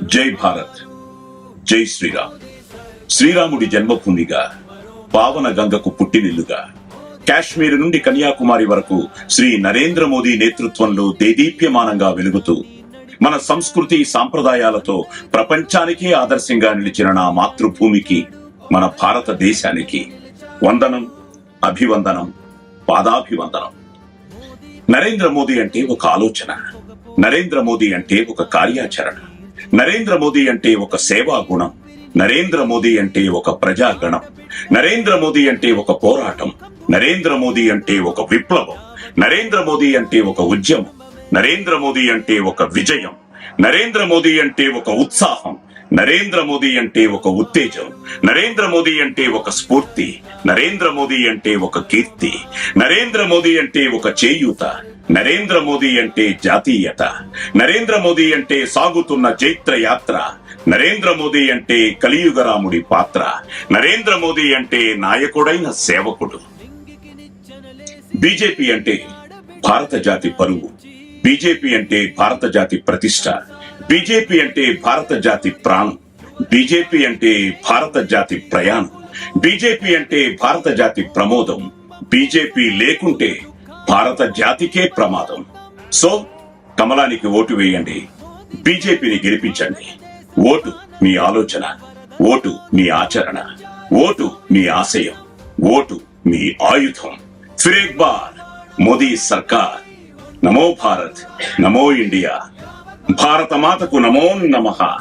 జై భారత్. జై శ్రీరామ్. శ్రీరాముడి జన్మభూమిగా పావన గంగకు పుట్టినిల్లుగా కాశ్మీర్ నుండి కన్యాకుమారి వరకు శ్రీ నరేంద్ర మోదీ నేతృత్వంలో దేదీప్యమానంగా వెలుగుతూ మన సంస్కృతి సాంప్రదాయాలతో ప్రపంచానికే ఆదర్శంగా నిలిచిన నా మాతృభూమికి మన భారతదేశానికి వందనం అభివందనం పాదాభివందనం. నరేంద్ర మోదీ అంటే ఒక ఆలోచన. నరేంద్ర మోదీ అంటే ఒక కార్యాచరణ. నరేంద్ర మోదీ అంటే ఒక సేవా గుణం నరేంద్ర మోదీ అంటే ఒక ప్రజాగణం నరేంద్ర మోదీ అంటే ఒక పోరాటం నరేంద్ర మోదీ అంటే ఒక విప్లవం నరేంద్ర మోదీ అంటే ఒక ఉద్యమం నరేంద్ర మోదీ అంటే ఒక విజయం నరేంద్ర మోదీ అంటే ఒక ఉత్సాహం నరేంద్ర మోదీ అంటే ఒక ఉత్తేజం నరేంద్ర మోదీ అంటే ఒక స్ఫూర్తి నరేంద్ర మోదీ అంటే ఒక కీర్తి నరేంద్ర మోదీ అంటే ఒక చేయూత నరేంద్ర మోదీ అంటే జాతీయత నరేంద్ర మోదీ అంటే సాగుతున్న చైత్ర యాత్ర నరేంద్ర మోదీ అంటే కలియుగరాముడి పాత్ర నరేంద్ర మోదీ అంటే నాయకుడైన సేవకుడు. బీజేపీ అంటే భారత జాతి పరువు బీజేపీ అంటే భారత జాతి ప్రతిష్ట బీజేపీ అంటే భారత జాతి ప్రాణం బీజేపీ అంటే భారత జాతి ప్రయాణం బీజేపీ అంటే భారత జాతి ప్రమోదం బీజేపీ లేకుంటే భారత జాతికే ప్రమాదం. సో కమలానికి ఓటు వేయండి. బీజేపీని గెలిపించండి. ఓటు మీ ఆలోచన. ఓటు మీ ఆచరణ. ఓటు మీ ఆశయం. ఓటు మీ ఆయుధం. ఫిరేక్ బార్ మోదీ సర్కార్. నమో భారత్ నమో ఇండియా. భారత మాతకు నమో నమ.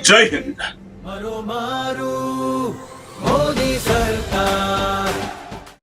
జై హింద్.